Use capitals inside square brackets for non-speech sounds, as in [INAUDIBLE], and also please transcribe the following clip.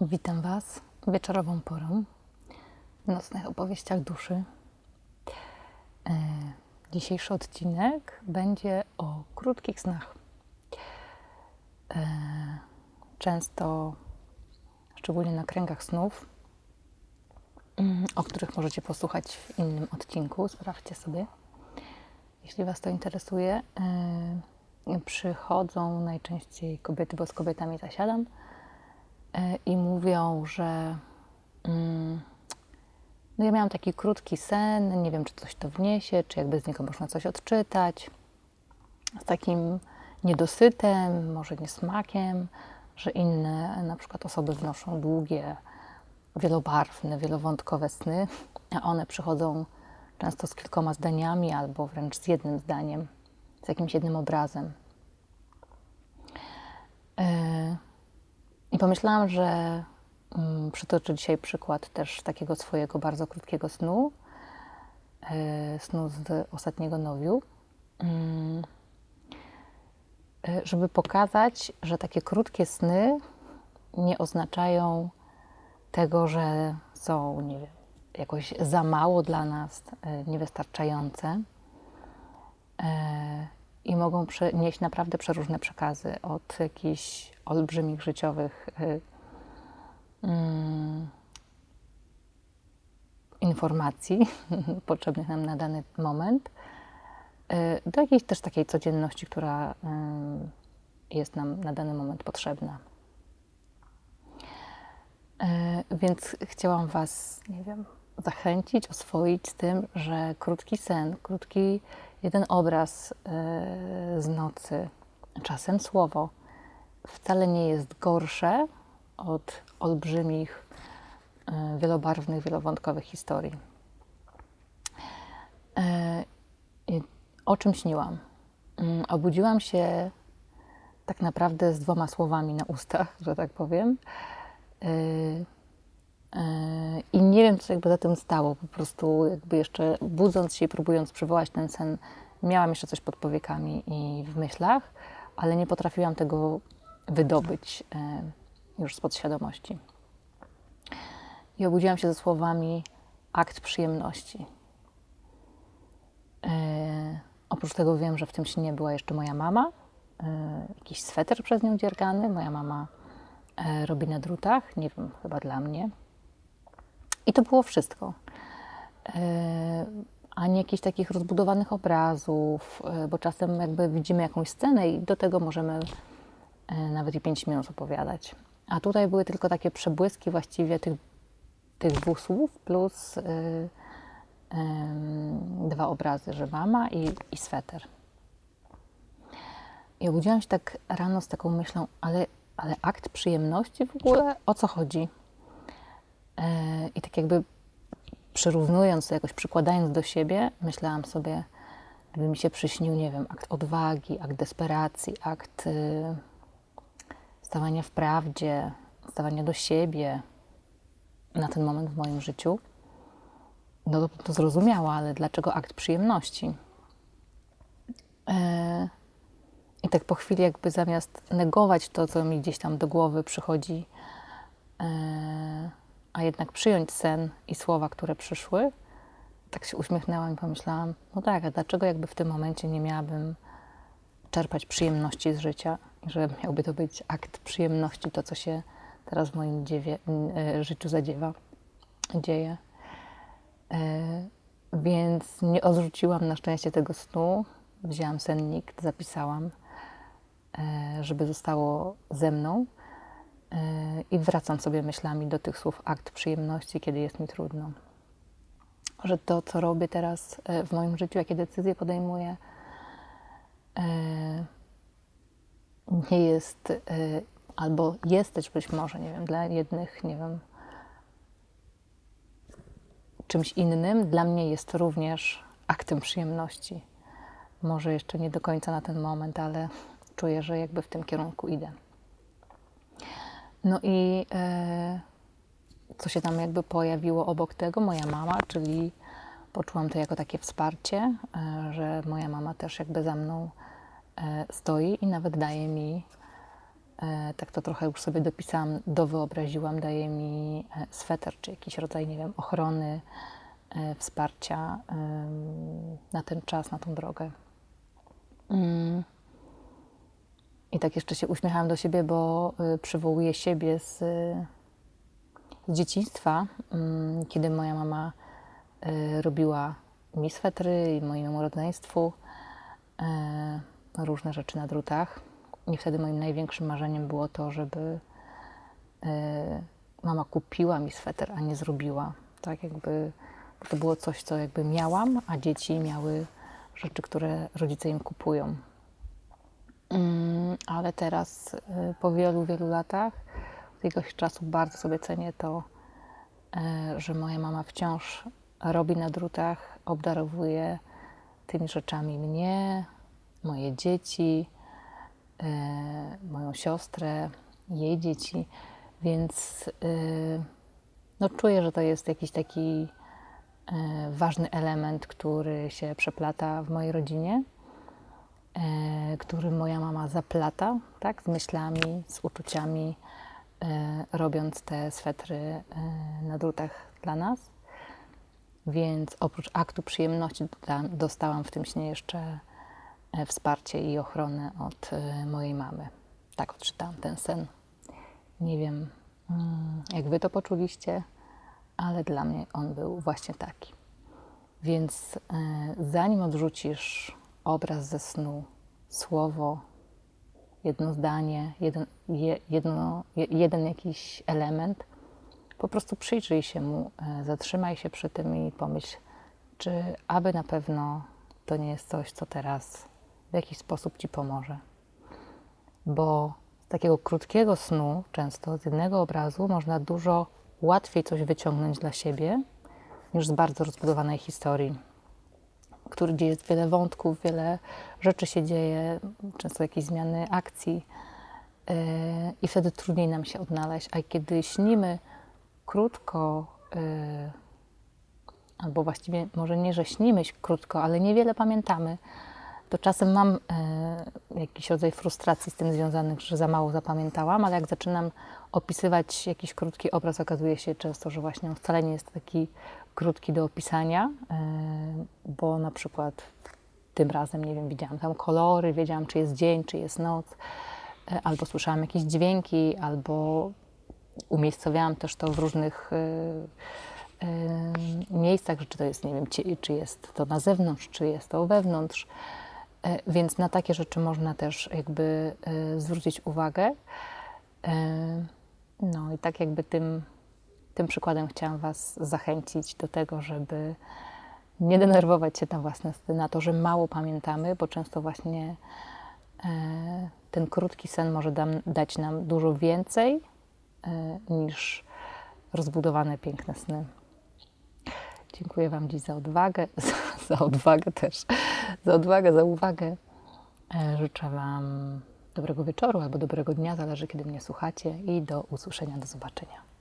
Witam Was wieczorową porą w nocnych opowieściach duszy. E, Dzisiejszy odcinek będzie o krótkich snach. E, Często, szczególnie na kręgach snów, mm, o których możecie posłuchać w innym odcinku, sprawdźcie sobie. Jeśli Was to interesuje, e, przychodzą najczęściej kobiety, bo z kobietami zasiadam i mówią, że mm, no ja miałam taki krótki sen, nie wiem, czy coś to wniesie, czy jakby z niego można coś odczytać. Z takim niedosytem, może niesmakiem, że inne na przykład osoby wnoszą długie, wielobarwne, wielowątkowe sny, a one przychodzą często z kilkoma zdaniami albo wręcz z jednym zdaniem, z jakimś jednym obrazem. E, I pomyślałam, że mm, przytoczę dzisiaj przykład też takiego swojego bardzo krótkiego snu, e, snu z ostatniego nowiu, mm, e, żeby pokazać, że takie krótkie sny nie oznaczają tego, że są, nie wiem, jakoś za mało dla nas, e, niewystarczające i mogą prze- nieść naprawdę przeróżne przekazy od jakichś olbrzymich życiowych e, mm, informacji [LAUGHS] potrzebnych nam na dany moment, e, do jakiejś też takiej codzienności, która em, jest nam na dany moment potrzebna. Więc chciałam Was, nie wiem, zachęcić, oswoić z tym, że krótki sen, krótki jeden obraz e, z nocy, czasem słowo, wcale nie jest gorsze od olbrzymich, e, wielobarwnych, wielowątkowych historii. E, O czym śniłam? Mm, Obudziłam się tak naprawdę z dwoma słowami na ustach, że tak powiem. Nie wiem, co jakby za tym stało. Po prostu jakby jeszcze budząc się i próbując przywołać ten sen, miałam jeszcze coś pod powiekami i w myślach, ale nie potrafiłam tego wydobyć e, już z podświadomości. I obudziłam się ze słowami akt przyjemności. E, oprócz tego wiem, że w tym śnie była jeszcze moja mama, e, jakiś sweter przez nią dziergany. Moja mama robi na drutach, nie wiem, chyba dla mnie. I to było wszystko. E, ani jakichś takich rozbudowanych obrazów, e, bo czasem jakby widzimy jakąś scenę i do tego możemy e, nawet i 5 minut opowiadać. A tutaj były tylko takie przebłyski właściwie tych, tych dwóch słów plus dwa obrazy, że mama i, i sweter. I obudziłam się tak rano z taką myślą, ale, ale akt przyjemności w ogóle, o co chodzi? E, I tak jakby przyrównując to, jakoś przykładając do siebie, myślałam sobie, gdyby mi się przyśnił, nie wiem, akt odwagi, akt desperacji, akt y, stawania w prawdzie, stawania do siebie na ten moment w moim życiu, no to, to zrozumiała, ale dlaczego akt przyjemności? E, I tak po chwili jakby zamiast negować to, co mi gdzieś tam do głowy przychodzi, e, a jednak przyjąć sen i słowa, które przyszły, tak się uśmiechnęłam i pomyślałam, no tak, a dlaczego jakby w tym momencie nie miałabym czerpać przyjemności z życia, że miałby to być akt przyjemności, to co się teraz w moim dziewie, e, życiu zadziewa, dzieje. E, Więc nie odrzuciłam na szczęście tego snu. Wzięłam sennik, zapisałam, e, żeby zostało ze mną. E, I wracam sobie myślami do tych słów akt przyjemności, kiedy jest mi trudno. Że to, co robię teraz e, w moim życiu, jakie decyzje podejmuję, e, nie jest, albo jest też być może, nie wiem, dla jednych, nie wiem, czymś innym, dla mnie jest również aktem przyjemności. Może jeszcze nie do końca na ten moment, ale czuję, że jakby w tym kierunku idę. No i e, co się tam jakby pojawiło obok tego? Moja mama, czyli poczułam to jako takie wsparcie, e, że moja mama też jakby za mną e, stoi i nawet daje mi e, tak to trochę już sobie dopisałam, dowyobraziłam, daje mi e, sweter, czy jakiś rodzaj, nie wiem, ochrony, e, wsparcia em, na ten czas, na tą drogę. Mm. I tak jeszcze się uśmiechałam do siebie, bo y, przywołuję siebie z, z dzieciństwa, mm, kiedy moja mama y, robiła mi swetry i mojemu rodzeństwu y, różne rzeczy na drutach. I wtedy moim największym marzeniem było to, żeby mama kupiła mi sweter, a nie zrobiła. Tak jakby to było coś, co jakby miałam, a dzieci miały rzeczy, które rodzice im kupują. Mm, ale teraz y, po wielu, wielu latach od jakiegoś czasu bardzo sobie cenię to, y, że moja mama wciąż robi na drutach, obdarowuje tymi rzeczami mnie, moje dzieci, y, moją siostrę, jej dzieci, więc no, czuję, że to jest jakiś taki ważny element, który się przeplata w mojej rodzinie który moja mama zaplata, tak, z myślami, z uczuciami, e, robiąc te swetry e, na drutach dla nas. Więc oprócz aktu przyjemności dostałam w tym śnie jeszcze e, wsparcie i ochronę od e, mojej mamy. Tak odczytałam ten sen. Nie wiem, mm, jak wy to poczuliście, ale dla mnie on był właśnie taki. Więc e, zanim odrzucisz obraz ze snu, słowo, jedno zdanie, jeden, je, jedno, je, jeden jakiś element, po prostu przyjrzyj się mu, e, zatrzymaj się przy tym i pomyśl, czy aby na pewno to nie jest coś, co teraz w jakiś sposób ci pomoże. Bo z takiego krótkiego snu, często z jednego obrazu, można dużo łatwiej coś wyciągnąć dla siebie niż z bardzo rozbudowanej historii który, gdzie jest wiele wątków, wiele rzeczy się dzieje, często jakieś zmiany akcji yy, i wtedy trudniej nam się odnaleźć. A kiedy śnimy krótko, yy, albo właściwie może nie, że śnimy krótko, ale niewiele pamiętamy, to czasem mam yy, jakiś rodzaj frustracji z tym związanych, że za mało zapamiętałam, ale jak zaczynam opisywać jakiś krótki obraz, okazuje się często, że właśnie on wcale nie jest taki krótki do opisania, yy, bo na przykład tym razem, nie wiem, widziałam tam kolory, wiedziałam, czy jest dzień, czy jest noc, yy, albo słyszałam jakieś dźwięki, albo umiejscowiałam też to w różnych yy, miejscach, czy to jest, nie wiem, czy jest to na zewnątrz, czy jest to wewnątrz. Więc na takie rzeczy można też jakby zwrócić uwagę. No i tak jakby tym, tym przykładem chciałam Was zachęcić do tego, żeby nie denerwować się na własne sny, na to, że mało pamiętamy, bo często właśnie e, ten krótki sen może dać nam dużo więcej e, niż rozbudowane, piękne sny. Dziękuję Wam dziś za odwagę, [LAUGHS] za, za odwagę też, za odwagę, za uwagę. E, życzę Wam dobrego wieczoru albo dobrego dnia, zależy kiedy mnie słuchacie i do usłyszenia, do zobaczenia.